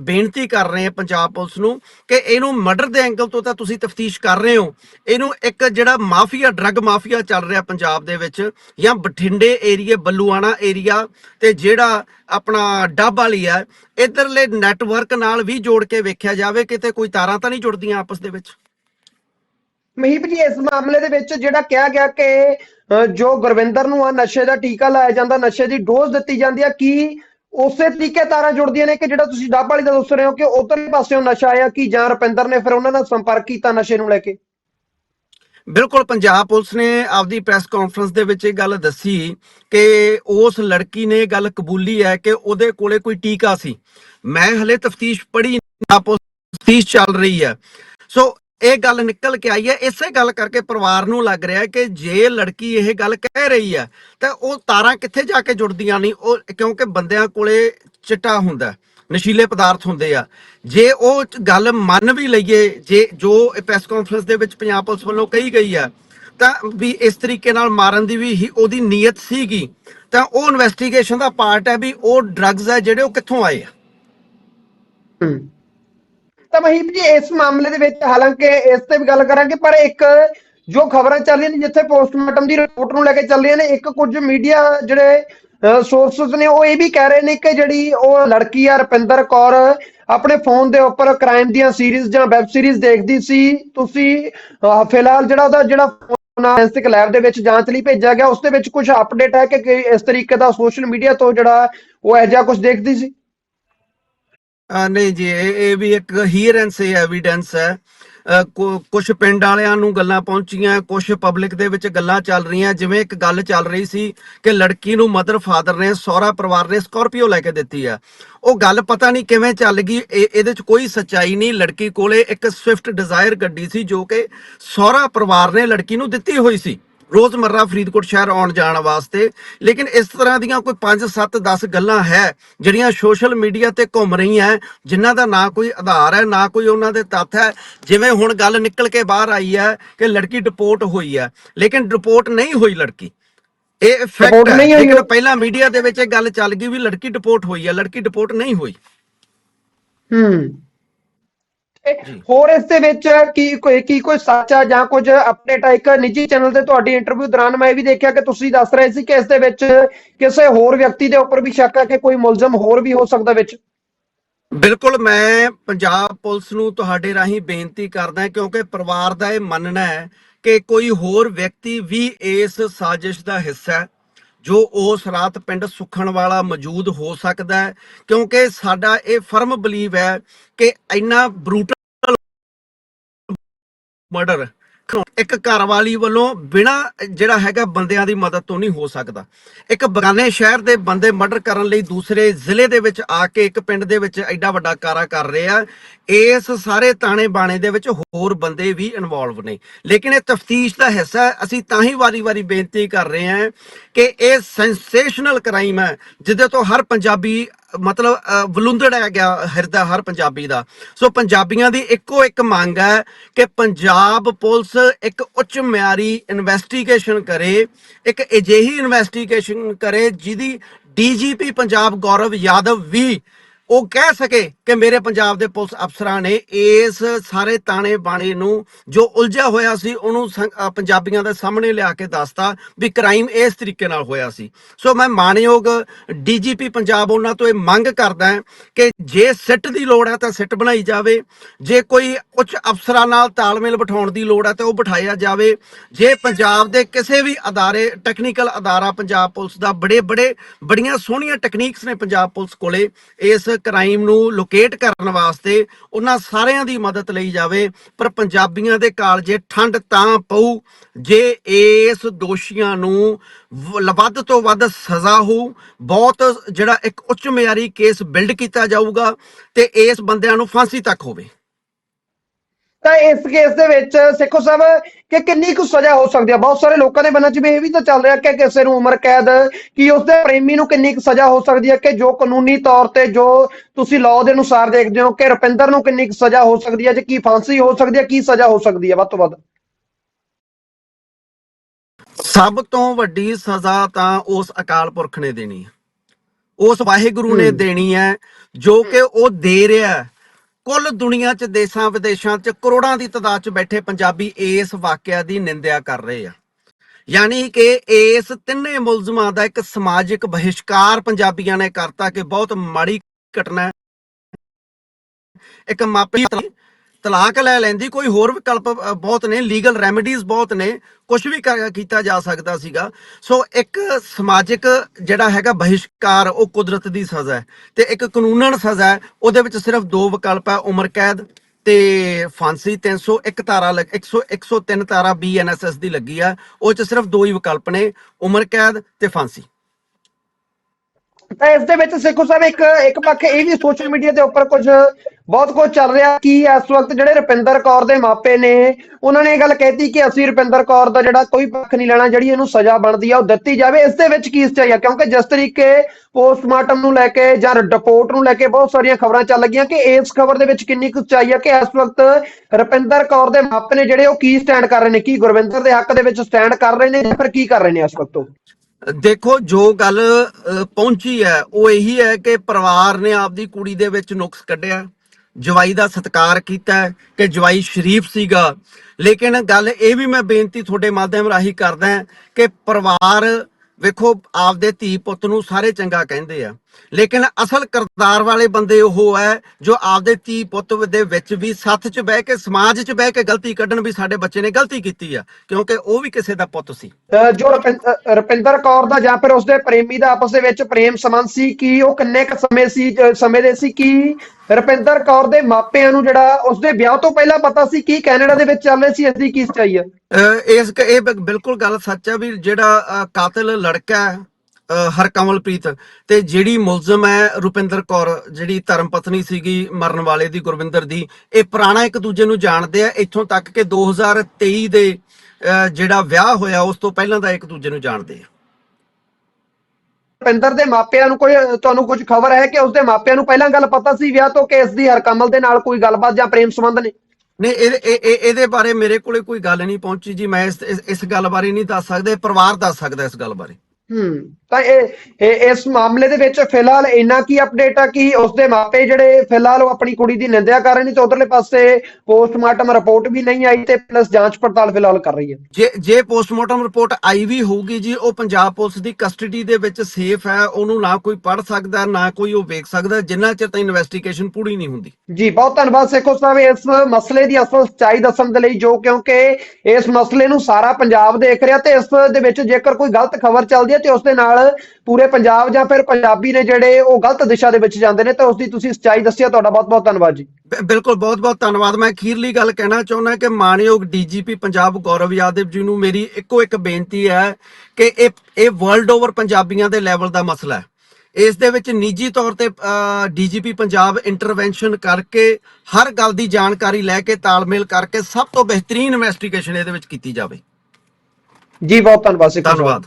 ਬੇਨਤੀ ਕਰ ਰਹੇ ਹਾਂ ਪੰਜਾਬ ਪੁਲਿਸ ਨੂੰ ਕਿ ਇਹਨੂੰ ਮਰਡਰ ਦੇ ਐਂਗਲ ਤੋਂ ਤਾਂ ਤੁਸੀਂ ਤਫਤੀਸ਼ ਕਰ ਰਹੇ ਹੋ। ਇਹਨੂੰ ਇੱਕ ਜਿਹੜਾ ਮਾਫੀਆ ਡਰੱਗ ਮਾਫੀਆ ਚੱਲ ਰਿਹਾ ਪੰਜਾਬ ਦੇ ਵਿੱਚ ਜਾਂ ਬਠਿੰਡੇ ਏਰੀਏ ਬੱਲੂਆਣਾ ਏਰੀਆ ਤੇ ਜਿਹੜਾ ਆਪਣਾ ਡੱਬ ਵਾਲੀ ਹੈ, ਇਧਰਲੇ ਨੈਟਵਰਕ ਨਾਲ ਵੀ ਜੋੜ ਕੇ ਵੇਖਿਆ ਜਾਵੇ, ਕਿਤੇ ਕੋਈ ਤਾਰਾਂ ਤਾਂ ਨਹੀਂ ਜੁੜਦੀਆਂ ਆਪਸ ਦੇ ਵਿੱਚ? ਮਹੀਪ ਜੀ, ਇਸ ਮਾਮਲੇ ਦੇ ਵਿੱਚ ਜਿਹੜਾ ਕਿਹਾ ਗਿਆ ਕਿ ਜੋ ਗੁਰਵਿੰਦਰ ਨੂੰ ਆ ਨਸ਼ੇ ਦਾ ਟੀਕਾ ਲਾਇਆ ਜਾਂਦਾ, ਨਸ਼ੇ ਦੀ ਡੋਜ਼ ਦਿੱਤੀ ਜਾਂਦੀ ਆ, ਕੀ ਉਸੇ ਤਰੀਕੇ ਤਾਰਾਂ ਜੁੜਦੀਆਂ ਨੇ ਕਿ ਜਿਹੜਾ ਤੁਸੀਂ ਡੱਬ ਵਾਲੀ ਦਾ ਦੱਸ ਰਹੇ ਹੋ ਕਿ ਉਧਰਲੇ ਪਾਸਿਓਂ ਨਸ਼ਾ ਆਇਆ, ਕਿ ਜਾਂ ਰੁਪਿੰਦਰ ਨੇ ਫਿਰ ਉਹਨਾਂ ਨਾਲ ਸੰਪਰਕ ਕੀਤਾ ਨਸ਼ੇ ਨੂੰ ਲੈ ਕੇ? ਬਿਲਕੁਲ, ਪੰਜਾਬ ਪੁਲਿਸ ਨੇ ਆਪਦੀ ਪ੍ਰੈਸ ਕਾਨਫਰੰਸ ਦੇ ਵਿੱਚ ਇਹ ਗੱਲ ਦੱਸੀ ਕਿ ਉਸ ਲੜਕੀ ਨੇ ਗੱਲ ਕਬੂਲੀ ਹੈ ਕਿ ਉਹਦੇ ਕੋਲੇ ਕੋਈ ਟੀਕਾ ਸੀ। ਮੈਂ ਹਲੇ ਤਫਤੀਸ਼ ਪੜ੍ਹੀ ਨਾ ਤਫਤੀਸ਼ ਚੱਲ ਰਹੀ ਹੈ। ਸੋ ਇਹ ਗੱਲ ਨਿਕਲ ਕੇ ਆਈ ਹੈ, ਇਸੇ ਗੱਲ ਕਰਕੇ ਪਰਿਵਾਰ ਨੂੰ ਲੱਗ ਰਿਹਾ ਕਿ ਜੇ ਲੜਕੀ ਇਹ ਗੱਲ ਕਹਿ ਰਹੀ ਹੈ, ਤਾਂ ਉਹ ਤਾਰਾਂ ਕਿੱਥੇ ਜਾ ਕੇ ਜੁੜਦੀਆਂ ਨਹੀਂ ਉਹ ਕਿਉਂਕਿ ਬੰਦਿਆਂ ਕੋਲੇ ਚਿੱਟਾ ਹੁੰਦਾ ਨਸ਼ੀਲੇ ਪਦਾਰਥ ਹੁੰਦੇ ਆ। ਜੇ ਉਹ ਗੱਲ ਮੰਨ ਵੀ ਲਈਏ, ਜੇ ਜੋ ਪ੍ਰੈਸ ਕਾਨਫਰੰਸ ਦੇ ਵਿੱਚ ਪੰਜਾਬ ਪੁਲਿਸ ਵੱਲੋਂ ਕਹੀ ਗਈ ਆ ਤਾਂ ਵੀ ਇਸ ਤਰੀਕੇ ਨਾਲ ਮਾਰਨ ਦੀ ਵੀ ਹੀ ਉਹਦੀ ਨੀਅਤ ਸੀਗੀ, ਤਾਂ ਉਹ ਇਨਵੈਸਟੀਗੇਸ਼ਨ ਦਾ ਪਾਰਟ ਹੈ ਵੀ ਉਹ ਡਰੱਗਸ ਆ ਜਿਹੜੇ ਉਹ ਕਿੱਥੋਂ ਆਏ ਆ। ਹੂੰ। ਤਾਂ ਮਹੀਪ ਜੀ ਇਸ ਮਾਮਲੇ ਦੇ ਵਿੱਚ ਹਾਲਾਂਕਿ ਇਸ ਤੇ ਵੀ ਗੱਲ ਕਰਾਂਗੇ ਪਰ ਇੱਕ ਜੋ ਖਬਰਾਂ ਚੱਲ ਰਹੀਆਂ ਨੇ ਜਿੱਥੇ ਪੋਸਟਮਾਰਟਮ ਦੀ ਰਿਪੋਰਟ ਨੂੰ ਲੈ ਕੇ ਚੱਲ ਰਹੀਆਂ ਨੇ ਇੱਕ ਕੁਝ ਮੀਡੀਆ ਜਿਹੜੇ ਸੋਰਸਸ ਨੇ ਉਹ ਇਹ ਵੀ ਕਹਿ ਰਹੇ ਨੇ ਕਿ ਜਿਹੜੀ ਉਹ ਲੜਕੀ ਆ ਰਪਿੰਦਰ ਕੌਰ ਆਪਣੇ ਫੋਨ ਦੇ ਉੱਪਰ ਕ੍ਰਾਈਮ ਦੀਆਂ ਸੀਰੀਜ਼ ਜਾਂ ਵੈਬ ਸੀਰੀਜ਼ ਦੇਖਦੀ ਸੀ। ਤੁਸੀਂ ਅਹ, ਫਿਲਹਾਲ ਜਿਹੜਾ ਉਹਦਾ ਜਿਹੜਾ ਫੋਰੈਂਸਿਕ ਲੈਬ ਦੇ ਵਿੱਚ ਜਾਂਚ ਲਈ ਭੇਜਿਆ ਗਿਆ ਉਸ ਦੇ ਵਿੱਚ ਕੁਝ ਅਪਡੇਟ ਹੈ ਕਿ ਇਸ ਤਰੀਕੇ ਦਾ ਸੋਸ਼ਲ ਮੀਡੀਆ ਤੋਂ ਜਿਹੜਾ ਉਹ ਇਹੋ ਜਿਹਾ ਕੁਝ ਦੇਖਦੀ ਸੀ? ਆ ਨਹੀਂ ਜੀ, ਇਹ ਇਹ ਵੀ ਇੱਕ ਹੀਅਰ ਐਂਡ ਸੇ ਐਵੀਡੈਂਸ ਹੈ ਕੁਛ ਪਿੰਡ ਵਾਲਿਆਂ ਨੂੰ ਗੱਲਾਂ ਪਹੁੰਚੀਆਂ, ਕੁਛ ਪਬਲਿਕ ਦੇ ਵਿੱਚ ਗੱਲਾਂ ਚੱਲ ਰਹੀਆਂ। ਜਿਵੇਂ ਇੱਕ ਗੱਲ ਚੱਲ ਰਹੀ ਸੀ ਕਿ ਲੜਕੀ ਨੂੰ ਮਦਰ ਫਾਦਰ ਨੇ, ਸਹੁਰਾ ਪਰਿਵਾਰ ਨੇ ਸਕਾਰਪੀਓ ਲੈ ਕੇ ਦਿੱਤੀ ਆ। ਉਹ ਗੱਲ ਪਤਾ ਨਹੀਂ ਕਿਵੇਂ ਚੱਲ ਗਈ। ਇਹ- ਇਹਦੇ 'ਚ ਕੋਈ ਸੱਚਾਈ ਨਹੀਂ। ਲੜਕੀ ਕੋਲੇ ਇੱਕ ਸਵਿਫਟ ਡਿਜ਼ਾਇਰ ਗੱਡੀ ਸੀ ਜੋ ਕਿ ਸਹੁਰਾ ਪਰਿਵਾਰ ਨੇ ਲੜਕੀ ਨੂੰ ਦਿੱਤੀ ਹੋਈ ਸੀ। ਰੋਜ਼ਮਰਰਾ ਫਰੀਦਕੋਟ ਸ਼ਹਿਰ ਆਉਣ ਜਾਣ ਵਾਸਤੇ। ਲੇਕਿਨ ਇਸ ਤਰ੍ਹਾਂ ਦੀਆਂ ਕੋਈ 5 7 10 ਗੱਲਾਂ ਹੈ ਜਿਹੜੀਆਂ ਸੋਸ਼ਲ ਮੀਡੀਆ ਤੇ ਘੁੰਮ ਰਹੀਆਂ ਜਿਨ੍ਹਾਂ ਦਾ ਨਾ ਕੋਈ ਆਧਾਰ ਹੈ ਨਾ ਕੋਈ ਉਹਨਾਂ ਦੇ ਤੱਥ ਹੈ। ਜਿਵੇਂ ਹੁਣ ਗੱਲ ਨਿਕਲ ਕੇ ਬਾਹਰ ਆਈ ਹੈ ਕਿ ਲੜਕੀ ਡਿਪੋਰਟ ਹੋਈ ਹੈ। ਲੇਕਿਨ ਡਿਪੋਰਟ ਨਹੀਂ ਹੋਈ ਲੜਕੀ। ਇਹ ਫੈਕਟ ਹੈ। ਲੇਕਿਨ। ਪਹਿਲਾਂ ਮੀਡੀਆ ਦੇ ਵਿੱਚ ਇਹ ਗੱਲ ਚੱਲ ਗਈ ਵੀ ਲੜਕੀ ਡਿਪੋਰਟ ਹੋਈ ਹੈ ਲੜਕੀ ਡਿਪੋਰਟ ਨਹੀਂ ਹੋਈ। ਹੂੰ। ਹੋਰ ਇਸ ਦੇ ਵਿੱਚ ਕੀ ਕੋਈ ਕੀ ਕੋਈ ਸੱਚ ਆ ਜਾਂ ਕੁਝ ਅਪਡੇਟ ਆ ਇੱਕ ਨਿੱਜੀ ਚੈਨਲ ਤੇ ਤੁਹਾਡੀ ਇੰਟਰਵਿਊ ਦੌਰਾਨ ਮੈਂ ਇਹ ਵੀ ਦੇਖਿਆ ਕਿ ਤੁਸੀਂ ਦੱਸ ਰਹੇ ਸੀ ਕਿ ਇਸ ਦੇ ਵਿੱਚ ਕਿਸੇ ਹੋਰ ਵਿਅਕਤੀ ਦੇ ਉੱਪਰ ਵੀ ਸ਼ੱਕ ਹੈ ਕਿ ਕੋਈ ਮੁਲਜ਼ਮ ਹੋਰ ਵੀ ਹੋ ਸਕਦਾ ਵਿੱਚ? ਬਿਲਕੁਲ ਮੈਂ ਪੰਜਾਬ ਪੁਲਿਸ ਨੂੰ ਤੁਹਾਡੇ ਰਾਹੀਂ ਬੇਨਤੀ ਕਰਦਾ ਕਿਉਂਕਿ ਪਰਿਵਾਰ ਦਾ ਇਹ ਮੰਨਣਾ ਹੈ ਕਿ ਕੋਈ ਹੋਰ ਵਿਅਕਤੀ ਵੀ ਇਸ ਸਾਜ਼ਿਸ਼ ਦਾ ਹਿੱਸਾ ਹੈ ਜੋ ਉਸ ਰਾਤ ਪਿੰਡ ਸੁਖਣ ਵਾਲਾ ਮੌਜੂਦ ਹੋ ਸਕਦਾ ਹੈ ਕਿਉਂਕਿ ਸਾਡਾ ਇਹ ਫਰਮ ਬਲੀਵ ਹੈ ਕਿ ਇੰਨਾ ਬਰੂਟਲ ਮਰਡਰ। ਇੱਕ ਘਰ ਵੱਲੋਂ ਬਿਨਾ ਜਿਹੜਾ ਹੈਗਾ ਬੰਦਿਆਂ ਦੀ ਮਦਦ ਤੋਂ ਨਹੀਂ ਹੋ ਸਕਦਾ। ਇੱਕ ਬਗਾਨੇ ਸ਼ਹਿਰ ਦੇ ਬੰਦੇ ਮਰਡਰ ਕਰਨ ਲਈ ਦੂਸਰੇ ਜ਼ਿਲ੍ਹੇ ਦੇ ਵਿੱਚ ਆ ਕੇ ਇੱਕ ਪਿੰਡ ਦੇ ਵਿੱਚ ਐਡਾ ਵੱਡਾ ਕਾਰਾ ਕਰ ਰਹੇ ਆ। ਇਸ ਸਾਰੇ ਤਾਣੇ ਬਾਣੇ ਦੇ ਵਿੱਚ ਹੋਰ ਬੰਦੇ ਵੀ ਇਨਵੋਲਵ ਨੇ। ਲੇਕਿਨ ਇਹ ਤਫਤੀਸ਼ ਦਾ ਹਿੱਸਾ ਅਸੀਂ ਤਾਂ ਹੀ ਵਾਰੀ-ਵਾਰੀ ਬੇਨਤੀ ਕਰ ਰਹੇ ਹਾਂ ਕਿ ਇਹ ਸੈਂਸੇਸ਼ਨਲ ਕ੍ਰਾਈਮ ਹੈ, ਜਿਹਦੇ ਤੋਂ ਹਰ ਪੰਜਾਬੀ ਮਤਲਬ ਅ, ਹੈ ਗਿਆ ਹਿਰਦਾ ਹਰ ਪੰਜਾਬੀ ਦਾ। ਸੋ ਪੰਜਾਬੀਆਂ ਦੀ ਇੱਕੋ ਇੱਕ ਮੰਗ ਹੈ ਕਿ ਪੰਜਾਬ ਪੁਲਿਸ ਇੱਕ ਉੱਚ ਮਿਆਰੀ ਇਨਵੈਸਟੀਗੇਸ਼ਨ ਕਰੇ ਇੱਕ ਅਜਿਹੀ ਇਨਵੈਸਟੀਗੇਸ਼ਨ ਕਰੇ ਜਿਹਦੀ ਡੀਜੀਪੀ ਪੰਜਾਬ ਗੌਰਵ ਯਾਦਵ ਵੀ ਉਹ ਕਹਿ ਸਕੇ ਕਿ ਮੇਰੇ ਪੰਜਾਬ ਦੇ ਪੁਲਿਸ ਅਫਸਰਾਂ ਨੇ ਇਸ ਸਾਰੇ ਤਾਣੇ ਬਾਣੇ ਨੂੰ ਜੋ ਉਲਝਿਆ ਹੋਇਆ ਸੀ, ਉਹਨੂੰ ਸੰ- ਪੰਜਾਬੀਆਂ ਦੇ ਸਾਹਮਣੇ ਲਿਆ ਕੇ ਦੱਸਤਾ ਵੀ ਕ੍ਰਾਈਮ ਇਸ ਤਰੀਕੇ ਨਾਲ ਹੋਇਆ ਸੀ। ਸੋ ਮੈਂ ਮਾਨਯੋਗ ਡੀਜੀਪੀ ਪੰਜਾਬ, ਉਹਨਾਂ ਤੋਂ ਇਹ ਮੰਗ ਕਰਦਾ ਕਿ ਜੇ ਸਿੱਟ ਦੀ ਲੋੜ ਹੈ ਤਾਂ ਸਿੱਟ ਬਣਾਈ ਜਾਵੇ, ਜੇ ਕੋਈ ਉੱਚ ਅਫਸਰਾਂ ਨਾਲ ਤਾਲਮੇਲ ਬਿਠਾਉਣ ਦੀ ਲੋੜ ਹੈ ਤਾਂ ਉਹ ਬਿਠਾਇਆ ਜਾਵੇ। ਜੇ ਪੰਜਾਬ ਦੇ ਕਿਸੇ ਵੀ ਅਦਾਰੇ ਟੈਕਨੀਕਲ ਅਦਾਰਾ ਪੰਜਾਬ ਪੁਲਿਸ ਦਾ ਬੜੇ ਬੜੇ ਬੜੀਆਂ ਸੋਹਣੀਆਂ ਟੈਕਨੀਕਸ ਨੇ ਪੰਜਾਬ ਪੁਲਿਸ ਕੋਲੇ ਇਸ ਕ੍ਰਾਈਮ ਨੂੰ ਲੋਕੇਟ ਕਰਨ ਵਾਸਤੇ ਉਹਨਾਂ ਸਾਰਿਆਂ ਦੀ ਮਦਦ ਲਈ ਜਾਵੇ, ਪਰ ਪੰਜਾਬੀਆਂ ਦੇ ਕਾਲਜੇ ਠੰਡ ਤਾਂ ਪਊ, ਜੇ ਇਸ ਦੋਸ਼ੀਆਂ ਨੂੰ ਵੱਧ ਤੋਂ ਵੱਧ ਸਜ਼ਾ ਹੋ ਬਹੁਤ ਜਿਹੜਾ ਇੱਕ ਉੱਚ ਮਿਆਰੀ ਕੇਸ ਬਿਲਡ ਕੀਤਾ ਜਾਊਗਾ ਤੇ ਇਸ ਬੰਦਿਆਂ ਨੂੰ ਫਾਂਸੀ ਤੱਕ ਹੋਵੇ। ਤਾਂ ਇਸ ਕੇਸ ਦੇ ਵਿੱਚ ਸਿੱਖੋ ਸਾਹਿਬ ਕਿ ਕਿੰਨੀ ਕੁ ਸਜ਼ਾ ਹੋ ਸਕਦੀ ਹੈ ਬਹੁਤ ਸਾਰੇ ਲੋਕਾਂ ਦੇ ਮਨਾਂ 'ਚ ਵੀ ਇਹ ਵੀ ਤਾਂ ਚੱਲ ਰਿਹਾ ਕਿ ਕਿਸੇ ਨੂੰ ਉਮਰ ਕੈਦ ਕਿ ਉਸਦੇ ਪ੍ਰੇਮੀ ਨੂੰ ਕਿੰਨੀ ਕੁ ਸਜ਼ਾ ਹੋ ਸਕਦੀ ਹੈ ਕਿ ਜੋ ਕਾਨੂੰਨੀ ਤੌਰ ਤੇ ਜੋ ਤੁਸੀਂ ਲਾਅ ਦੇ ਅਨੁਸਾਰ ਦੇਖਦੇ ਹੋ ਕਿ ਰੁਪਿੰਦਰ ਨੂੰ ਕਿੰਨੀ ਕੁ ਸਜ਼ਾ ਹੋ ਸਕਦੀ ਹੈ ਜੇ ਕੀ ਫਾਂਸੀ ਹੋ ਸਕਦੀ ਹੈ ਕੀ ਸਜ਼ਾ ਹੋ ਸਕਦੀ ਹੈ ਵੱਧ ਤੋਂ ਵੱਧ ਸਭ ਤੋਂ ਵੱਡੀ ਸਜ਼ਾ ਤਾਂ ਉਸ ਅਕਾਲ ਪੁਰਖ ਨੇ ਦੇਣੀ ਹੈ ਉਸ ਵਾਹਿਗੁਰੂ ਨੇ। ਦੇਣੀ ਹੈ ਜੋ ਕਿ ਉਹ ਦੇ ਰਿਹਾ ਹੈ। ਕੁੱਲ ਦੁਨੀਆ 'ਚ, ਦੇਸ਼ਾਂ ਵਿਦੇਸ਼ਾਂ 'ਚ ਕਰੋੜਾਂ ਦੀ ਤਾਦਾਦ 'ਚ ਬੈਠੇ ਪੰਜਾਬੀ ਇਸ ਵਾਕਿਆ ਦੀ ਨਿੰਦਿਆ ਕਰ ਰਹੇ ਆ। ਯਾਨੀ ਕਿ ਇਸ ਤਿੰਨੇ ਮੁਲਜ਼ਮਾਂ ਦਾ ਇੱਕ ਸਮਾਜਿਕ ਬਹਿਸ਼ਕਾਰ ਪੰਜਾਬੀਆਂ ਨੇ ਕਰਤਾ ਕਿ ਬਹੁਤ ਮਾੜੀ ਘਟਨਾ ਇੱਕ ਮਾਪੇ ਤਲਾਕ ਲੈ ਲੈਂਦੀ, ਕੋਈ ਹੋਰ ਵਿਕਲਪ ਬਹੁਤ ਨੇ ਲੀਗਲ ਰੈਮੇਡੀਜ਼ ਬਹੁਤ ਨੇ ਕੁਝ ਵੀ ਕਰ- ਕੀਤਾ ਜਾ ਸਕਦਾ ਸੀਗਾ। ਸੋ ਇੱਕ ਸਮਾਜਿਕ ਜਿਹੜਾ ਹੈਗਾ ਬਹਿਸ਼ਕਾਰ, ਉਹ ਕੁਦਰਤ ਦੀ ਸਜ਼ਾ ਹੈ ਤੇ ਇੱਕ ਕਾਨੂੰਨਨ ਸਜ਼ਾ ਹੈ, ਉਹਦੇ ਵਿੱਚ ਸਿਰਫ ਦੋ ਵਿਕਲਪ ਹੈ, ਉਮਰ ਕੈਦ ਤੇ ਫਾਂਸੀ 301 ਧਾਰਾ ਲੱਗ- 100 103 ਧਾਰਾ ਬੀਐਨਐਸਐਸ ਦੀ ਲੱਗੀ ਆ, ਉਹ ਚ ਸਿਰਫ ਦੋ ਹੀ ਵਿਕਲਪ ਨੇ, ਉਮਰ ਕੈਦ ਤੇ ਫਾਂਸੀ। ਤਾਂ ਇਸ ਦੇ ਵਿੱਚ ਸਿੱਖੋ ਸਾਹਿਬ, ਇੱਕ ਇੱਕ ਪੱਖ ਇਹ ਵੀ ਸੋਸ਼ਲ ਮੀਡੀਆ ਦੇ ਉੱਪਰ ਕੁਝ ਬਹੁਤ ਕੁਝ ਚੱਲ ਰਿਹਾ ਕਿ ਇਸ ਵਕਤ ਜਿਹੜੇ ਰੁਪਿੰਦਰ ਕੌਰ ਦੇ ਮਾਪੇ ਨੇ, ਉਹਨਾਂ ਨੇ ਇਹ ਗੱਲ ਕਹਿਤੀ ਕਿ ਅਸੀਂ ਰੁਪਿੰਦਰ ਕੌਰ ਦਾ ਜਿਹੜਾ ਕੋਈ ਪੱਖ ਨਹੀਂ ਲੈਣਾ, ਜਿਹੜੀ ਇਹਨੂੰ ਸਜ਼ਾ ਬਣਦੀ ਆ, ਉਹ ਦਿੱਤੀ ਜਾਵੇ। ਇਸ ਦੇ ਵਿੱਚ ਕੀ ਸਚਾਈ ਆ? ਕਿਉਂਕਿ ਜਿਸ ਤਰੀਕੇ ਪੋਸਟਮਾਰਟਮ ਨੂੰ ਲੈ ਕੇ ਜਾਂ ਰਿਪੋਰਟ ਨੂੰ ਲੈ ਕੇ ਬਹੁਤ ਸਾਰੀਆਂ ਖਬਰਾਂ ਚੱਲ ਗਈਆਂ ਕਿ ਇਸ ਖਬਰ ਦੇ ਵਿੱਚ ਕਿੰਨੀ ਕੁ ਸਚਾਈ ਆ ਕਿ ਇਸ ਵਕਤ ਰੁਪਿੰਦਰ ਕੌਰ ਦੇ ਮਾਪੇ ਨੇ ਜਿਹੜੇ ਉਹ ਕੀ ਸਟੈਂਡ ਕਰ ਰਹੇ ਨੇ? ਕੀ ਗੁਰਵਿੰਦਰ ਦੇ ਹੱਕ ਦੇ ਵਿੱਚ ਸਟੈਂਡ ਕਰ ਰਹੇ ਨੇ ਜਾਂ ਫਿਰ ਕੀ ਕਰ ਰਹੇ ਨੇ ਇਸ ਵਕਤ ਉਹ? ਦੇਖੋ, ਜੋ ਗੱਲ ਪਹੁੰਚੀ ਹੈ, ਉਹ ਇਹੀ ਹੈ ਕਿ ਪਰਿਵਾਰ ਨੇ ਆਪਦੀ ਕੁੜੀ ਦੇ ਵਿੱਚ ਨੁਕਸ ਕੱਢਿਆ। ਜਵਾਈ ਦਾ ਸਤਿਕਾਰ ਕੀਤਾ ਕਿ ਜਵਾਈ ਸ਼ਰੀਫ ਸੀਗਾ। ਲੇਕਿਨ ਗੱਲ ਇਹ ਵੀ ਮੈਂ ਬੇਨਤੀ ਤੁਹਾਡੇ ਮਾਧਿਅਮ ਰਾਹੀਂ ਕਰਦਾ ਕਿ ਪਰਿਵਾਰ, ਵੇਖੋ, ਆਪਦੇ ਧੀ ਪੁੱਤ ਨੂੰ ਸਾਰੇ ਚੰਗਾ ਕਹਿੰਦੇ ਆ। ਲੇਕਿਨ ਅਸਲ ਕਰਤਾਰ ਵਾਲੇ ਬੰਦੇ ਉਹ ਹੈ ਜੋ ਆਪਦੇ ਧੀ ਪੁੱਤ ਦੇ ਵਿੱਚ ਵੀ ਸੱਥ 'ਚ ਬਹਿ ਕੇ ਸਮਾਜ 'ਚ ਬਹਿ ਕੇ ਗਲਤੀ ਕੱਢਣ ਵੀ ਸਾਡੇ ਬੱਚੇ ਨੇ ਗਲਤੀ ਕੀਤੀ ਆ ਕਿਉਂਕਿ ਉਹ ਵੀ ਕਿਸੇ ਦਾ ਪੁੱਤ ਸੀ। ਜੋ ਰੁਪਿੰਦਰ ਕੌਰ ਦਾ ਜਾਂ ਫਿਰ ਉਸਦੇ ਪ੍ਰੇਮੀ ਦਾ ਆਪਸ ਦੇ ਵਿੱਚ ਪ੍ਰੇਮ ਸੰਬੰਧ ਸੀ ਕੀ ਉਹ ਕਿੰਨੇ ਕ ਸਮੇਂ ਸੀ ਸਮੇਂ ਦੇ ਸੀ ਕੀ ਰੁਪਿੰਦਰ ਕੌਰ ਦੇ ਮਾਪਿਆਂ ਨੂੰ ਜਿਹੜਾ ਉਸਦੇ ਵਿਆਹ ਤੋਂ ਪਹਿਲਾਂ ਪਤਾ ਸੀ ਕੀ ਕੈਨੇਡਾ ਦੇ ਵਿੱਚ ਚੱਲ ਰਹੇ ਸੀ ਦੀ ਕੀ ਸਚਾਈ ਅਹ ਇਸ ਇਹ ਬਿਲਕੁਲ ਗੱਲ ਸੱਚ ਹੈ ਵੀ ਜਿਹੜਾ ਕਾਤਲ ਲੜਕਾ ਹੈ ਹਰਕਮਲਪ੍ਰੀਤ ਤੇ ਜਿਹੜੀ ਮੁਲਜ਼ਮ ਹੈ ਰੁਪਿੰਦਰ ਕੌਰ ਜਿਹੜੀ ਧਰਮ ਪਤਨੀ ਸੀਗੀ ਮਰਨ ਵਾਲੇ ਦੀ ਗੁਰਵਿੰਦਰ ਦੀ ਇਹ ਪੁਰਾਣਾ ਇੱਕ ਦੂਜੇ ਨੂੰ ਜਾਣਦੇ ਆ। ਇੱਥੋਂ ਤੱਕ ਕਿ 2023 ਦੇ ਜਿਹੜਾ ਵਿਆਹ ਹੋਇਆ ਉਸ ਤੋਂ ਪਹਿਲਾਂ ਦਾ ਇੱਕ ਦੂਜੇ ਨੂੰ ਜਾਣਦੇ ਆ। ਰੁਪਿੰਦਰ ਦੇ ਮਾਪਿਆਂ ਨੂੰ ਕੋਈ ਤੁਹਾਨੂੰ ਕੁਝ ਖਬਰ ਹੈ ਕਿ ਉਸਦੇ ਮਾਪਿਆਂ ਨੂੰ ਪਹਿਲਾਂ ਗੱਲ ਪਤਾ ਸੀ ਵਿਆਹ ਤੋਂ ਕਿ ਇਸ ਦੀ ਹਰਕਮਲ ਦੇ ਨਾਲ ਕੋਈ ਗੱਲਬਾਤ ਜਾਂ ਪ੍ਰੇਮ ਸੰਬੰਧ ਨੇ ਨਹੀਂ ਇਹ ਇਹ- ਇਹ- ਇਹਦੇ ਬਾਰੇ ਮੇਰੇ ਕੋਲੇ ਕੋਈ ਗੱਲ ਨਹੀਂ ਪਹੁੰਚੀ ਜੀ। ਮੈਂ ਇਸ ਇਸ- ਗੱਲ ਬਾਰੇ ਨਹੀਂ ਦੱਸ ਸਕਦਾ ਪਰਿਵਾਰ ਦੱਸ ਸਕਦਾ ਇਸ ਗੱਲ ਬਾਰੇ। ਹੂੰ। ਤਾਂ ਇਹ ਇਸ ਮਾਮਲੇ ਦੇ ਵਿੱਚ ਫਿਲਹਾਲ ਇੰਨਾ ਕੀ ਅਪਡੇਟ ਆ ਕਿ ਉਸਦੇ ਮਾਪੇ ਜਿਹੜੇ ਫਿਲਹਾਲ ਉਹ ਆਪਣੀ ਕੁੜੀ ਦੀ ਨਿੰਦਿਆ ਕਰ ਰਹੇ ਨੇ ਤੇ ਉਧਰਲੇ ਪਾਸੇ ਪੋਸਟਮਾਰਟਮ ਰਿਪੋਰਟ ਵੀ ਨਹੀਂ ਆਈ ਤੇ ਪਲੱਸ ਜਾਂਚ ਪੜਤਾਲ ਫਿਲਹਾਲ ਕਰ ਰਹੀ ਹੈ। ਜੇ ਜੇ ਪੋਸਟਮਾਰਟਮ ਰਿਪੋਰਟ ਆਈ ਵੀ ਹੋਊਗੀ ਜੀ ਉਹ ਪੰਜਾਬ ਪੁਲਿਸ ਦੀ ਕਸਟਡੀ ਦੇ ਵਿੱਚ ਸੇਫ ਹੈ ਉਹਨੂੰ ਨਾ ਕੋਈ ਪੜ ਸਕਦਾ ਨਾ ਕੋਈ ਉਹ ਵੇਖ ਸਕਦਾ ਜਿੰਨਾ ਚਿਰ ਤਾਂ ਇਨਵੈਸਟੀਗੇਸ਼ਨ ਪੂਰੀ ਨਹੀਂ ਹੁੰਦੀ। ਜੀ ਬਹੁਤ ਧੰਨਵਾਦ ਸੇਖੋ ਸਾਹਿਬ ਇਸ ਮਸਲੇ ਦੀ ਅਸਲ ਸੱਚਾਈ ਦੱਸਣ ਦੇ ਲਈ ਜੋ ਕਿਉਂਕਿ ਇਸ ਮਸਲੇ ਨੂੰ ਸਾਰਾ ਪੰਜਾਬ ਦੇਖ ਰਿਹਾ ਤੇ ਇਸ ਦੇ ਵਿੱਚ ਜੇਕਰ ਕੋਈ ਗਲਤ ਖਬਰ ਚੱਲਦੀ ਹੈ ਤੇ ਉਸ ਦੇ ਨਾਲ ਪੂਰੇ ਪੰਜਾਬ ਜਾਂ ਫਿਰ ਪੰਜਾਬੀ ਨੇ ਜਿਹੜੇ ਉਹ ਗਲਤ ਦਿਸ਼ਾ ਦੇ ਵਿੱਚ ਜਾਂਦੇ ਨੇ ਤੇ ਉਸ ਦੀ ਤੁਸੀਂ ਸੱਚਾਈ ਦੱਸਿਆ ਤੁਹਾਡਾ ਬਹੁਤ ਬਹੁਤ ਧੰਨਵਾਦ ਜੀ। ਬਿਲਕੁਲ ਬਹੁਤ ਬਹੁਤ ਧੰਨਵਾਦ। ਮੈਂ ਅਖੀਰਲੀ ਗੱਲ ਕਹਿਣਾ ਚਾਹੁੰਦਾ ਕਿ ਮਾਨਯੋਗ ਡੀਜੀਪੀ ਪੰਜਾਬ ਗੌਰਵ ਯਾਦਵ ਜੀ ਨੂੰ ਮੇਰੀ ਇੱਕੋ ਇੱਕ ਬੇਨਤੀ ਹੈ ਕਿ ਇਹ ਇਹ ਵਰਲਡ ਓਵਰ ਪੰਜਾਬੀਆਂ ਦੇ ਲੈਵਲ ਦਾ ਮਸਲਾ ਹੈ। ਇਸ ਦੇ ਵਿੱਚ ਨਿੱਜੀ ਤੌਰ ਤੇ ਡੀਜੀਪੀ ਪੰਜਾਬ ਇੰਟਰਵੈਂਸ਼ਨ ਕਰਕੇ ਹਰ ਗੱਲ ਦੀ ਜਾਣਕਾਰੀ ਲੈ ਕੇ ਤਾਲਮੇਲ ਕਰਕੇ ਸਭ ਤੋਂ ਬਿਹਤਰੀਨ ਇਨਵੈਸਟੀਗੇਸ਼ਨ ਇਹਦੇ ਵਿੱਚ ਕੀਤੀ ਜਾਵੇ। ਜੀ ਬਹੁਤ ਧੰਨਵਾਦ ਧੰਨਵਾਦ।